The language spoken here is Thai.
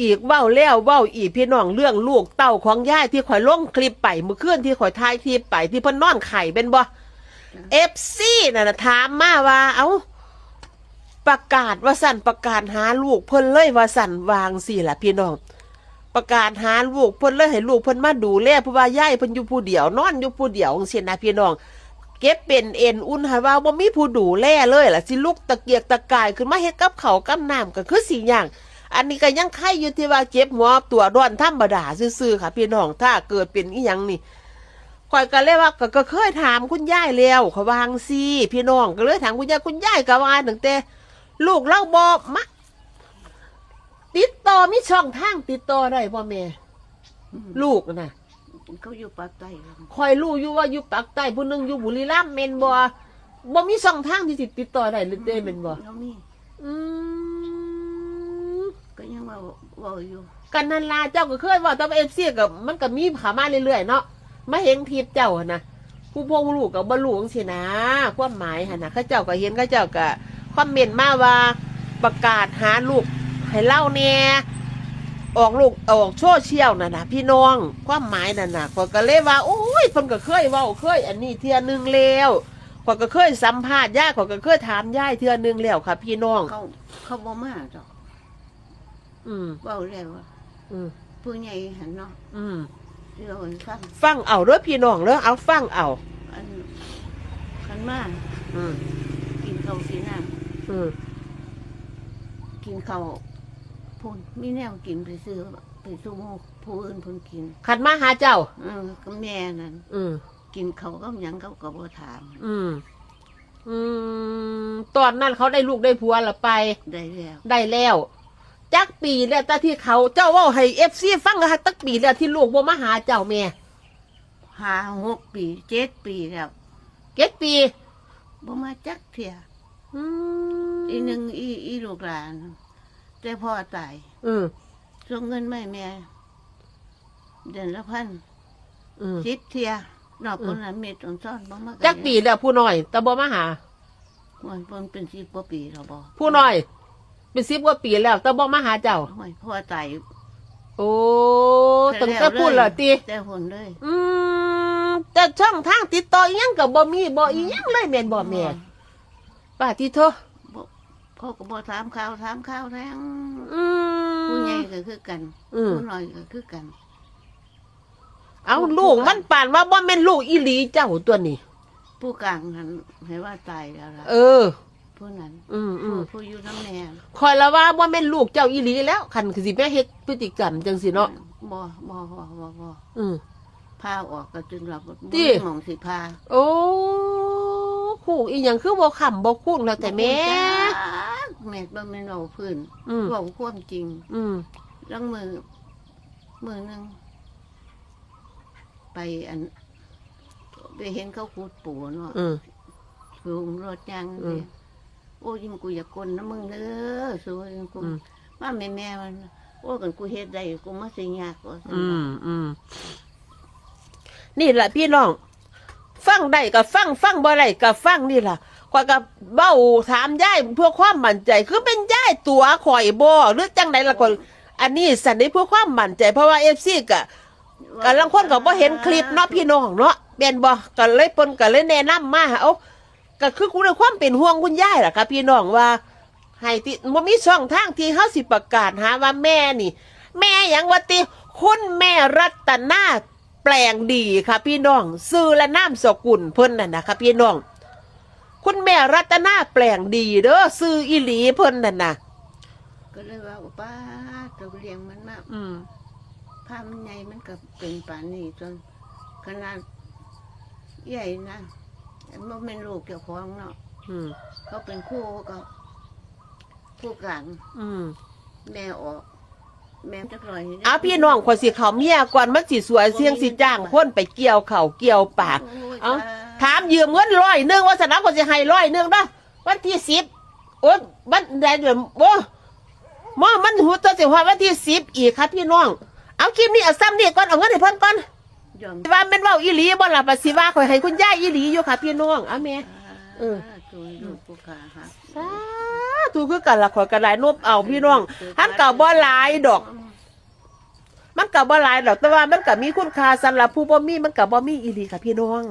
อีกเว้าแล้วเว้าอีกพี่น้องเรื่องลูกเต้าของย่ายที่ข่อยลงคลิปไปเมื่อคืนที่ข่อยถ่ายคลิปไปที่เพิ่นนอนไข่เป็นบ่เอฟซีน่ะนะถามมาว่า เอาประกาศว่าสั่นประกาศหาลูกเพิ่นเลยว่าสั่นวางสิล่ะพี่น้อง ประกาศหาลูกเพิ่นเลยให้ลูกเพิ่นมาดูแลเพราะว่าย่ายเพิ่นอยู่ผู้เดียวนอนอยู่ผู้เดียวจังซี่นะพี่น้องเก็บเป็นเอ็นอุ่นห้ว่าบ่มีผู้ดูแลเลยล่ะสิลูกตะเกียกตะกายขึ้นมาเฮ็ดกับเขากับน้ำก็คือสิอย่าง อันนี้ก็ยังไข่อยู่ที่ว่าเจ็บหัวตัวร้อนธรรมดาซื่อๆค่ะ พี่น้องถ้าเกิดเป็นอีหยังนี่ข่อยก็เลยว่าก็ก็เคยถามคุณยายแล้วเขาวาจั่งซีพี่น้องก็เลยถามคุณยายคุณยายก็ว่าตั้งแต่ลูกเล่าบ่มาติดต่อมีช่องทางติดต่อได้บ่แม่ลูกน่ะเขาอยู่ปากใต้ครับคอยรู้อยู่ว่าอยู่ปากใต้ผู้หนึงอยู่บุรีรัมย์แม่นบ่บ่มีช่องทางที่สิติดต่อได้หรือได้แม่นบ่แล้วนี่อืมก็ยัง ว่าอยู่กันนันลาเจ้าก็เคยว่าแตว่า FC ก็มันก็มีขามาเรื่อยๆเนาะมาเห็นคลิปเจ้าหั่นนะผู้พวกลูกก็บ่รู้จังซี่นะ ความหมายหันะเขาเจ้าก็เห็นเขาเจ้าก็คอมเมนต์มาว่าประกาศหาลูกให้เล่าแหน่ยออกลูกออกโซเชี่ยลน่ะนะพี่น้องความหมายนั่นน่ะข้อยก็เลยว่าโอ้ยเพิ่นก็เคยเว้าเคย อันนี้เทื่อนึงแล้วข้อยก็เคยสัมภาษณ์ย่าข้อยก็เคยถามย่ายเทื่อนึงแล้วค่ะพี่น้อง เขาเขาบ่มาดอก อืมเว้าแล้วว่าอืมผู้ใหญ่หันเนาะอืมเดี๋ยวให้ฟังฟังเอาเด้อพี่น้องเด้อเอาฟังเอา อันคันมาอืมกินข้าวกินน้อืมำกินข้าวพุ่นมีแนวกินไปซื้อไปสู้หมู่ผู้อื่นเพิ่นกิน ขัดมาหาเจ้า เออก็แม่นั่นอืมกินเขาวก็หยังเขาก็บ่ถามอืมอืมตอนนั้นเขาได้ลูกได้ผัวละไป ได้แล้ว ได้แล้ว จักปีแล้วแต่ที่เขาเจ้าเว่าให้เอฟซีฟังนะฮะตักปีแล้วที่ลูกบ่มาหาเจ้าแม่ห้าหกปีเจ็ดปีแล้วเก็ดปี บ่มาจักเที่ยอืมอีหนึ่งอีอีลูกหลาน แต่พ่อตายอืมส่งเงินไม่แม่เดือนละพันอืมสิบเทียนอกอืมคนนั้นเม็ดอ่อนซ่อนบ่มาจักปีแล้วผู้น้อย แต่บ่มาหา มันมันเป็นสิบกว่าปีแล้วบ่ผู้น้อย เป็นสิบกว่าปีแล้ว แต่บ่มาหาเจ้า โอ้ยพ่อตายโอ้ตั้งแต่พูดเหรอตีแต่ผลเลย อืมแต่ช่องทางติดต่ออีหยังกับบ่มีบ่อีหยังเลยแม่นบ่แม่ป้าที่โทษบ่เขาก็บ่ถามข่าวถามข่าวแทงอืมผู้ใหญ่ก็คือกันอืมผู้น้อยก็คือกัน เอาลูกมันป่านว่าบ่แม่นลูกอีหลีเจ้าตัวนี้ ผู้กลางนั้นให้ว่าตายแล้วล่ะเออ ผู้นั้นอืมอืผู้มผู้อยู่น้ำแน่คอยละว่าบ่แม่นลูกเจ้าอีหลีแล้วคันคือสิแม่เฮ็ดพฤติกรรมจังสิเนาะบ่บ่บ่บ่บ่อืม พาออกก็จึงรับบ่ติมีหมองสิพาโอ้คู่อีหยังคือบ่ขำบ่คุ้นแล้วแต่แม่บ่จักแม่บ่แม่นเอาพื้นอืมเว้าความจริง อืมลังมือมือหนึงไปอัน ไปเห็นเขาขูดปูเนาะอืม สูงรถยังอืม โอ้ยยิงกูอยากกลนะมึงเด้อสู้ยิงกูอืมมาแม่แม่ๆมันโอ้กันกูเฮ็ดได้กูมาสิยากกว่าซั่นอืมอืมนี่แหละพี่น้อง ฟังได้ก็ฟังฟังบ่ได้ก็ฟังนี่ล่ะข่อยก็เบ้าถามยายเพื่อความมั่นใจ คือเป็นยายตัวข่อยบ่หรือจังไดล่ะก่อนอันนี้สันได้เพื่อความมั่นใจเพราะว่า FC ก็กำลังคนก็บ่เห็นคลิปเนาะพี่น้องเนาะแม่นบ่ก็เลยเพิ่นก็เลยแนะนำมาเอา ก็คือกูด้วยความเป็นห่วงคุณยายล่ะครับพี่น้องว่าให้ที่บ่มีช่องทางที่เฮาสิประกาศหาว่าแม่นี่ แม่หยังว่าติคุณแม่รัตนาแปลงดีค่ะพี่น้องซื้อและน้ำสกุลเพิ่นน่ะนะคะพี่น้อง คุณแม่รัตนาแปลงดีเด้อซื้ออีหลีเพิ่นน่ะนะก็เลยว่าป้าตัวเลี้ยงมันมาอืมภาพมันใหญ่มันก็เป็นป่านนี้จนขนาดใหญ่นะ มันเป็นลูกเกี่ยวของเนาะอืมเขาเป็นคู่ก็คู่กลางอืมแม่ออก แม่จะปล่อยให้ได้เอาพี่น้องคนสิเขาเมียก่อนมันสิสวยเสียงสิจ้างคนไปเกี่ยวเข่าเกี่ยวปาก โยเอ้าตยถามยืมเงินร้อยหนึงว่าสนามคนสิให้ร้อยหนึงเด้อวันที่สิบโอ้วันใดเดือนโอ้มอมันหูตัวสิว่าวันที่สิบอีกครับพี่น้อง เอาคลิปนี้เอาซ้ำนี่ก่อนเอาเงินให้เพิ่นก่อนยอม ว่าแม่นเว่าอีหลีบ่ล่ะปัสสิว่าข่อยให้คุณยายอีหลีอยู่ค่ะพี่น้องเอาแม่เออตัวลูกผู้ขาหักสาธุคือกันล่ะข่อยก็ได้นบเอาพี่น้องหันเก่าบ่หลายดอก มันก็บ่หลายดอกแต่ว่ามันก็มีคุณค่าสำหรับผู้บ่มีมันก็บ่มีอีหลีค่ะพี่น้อง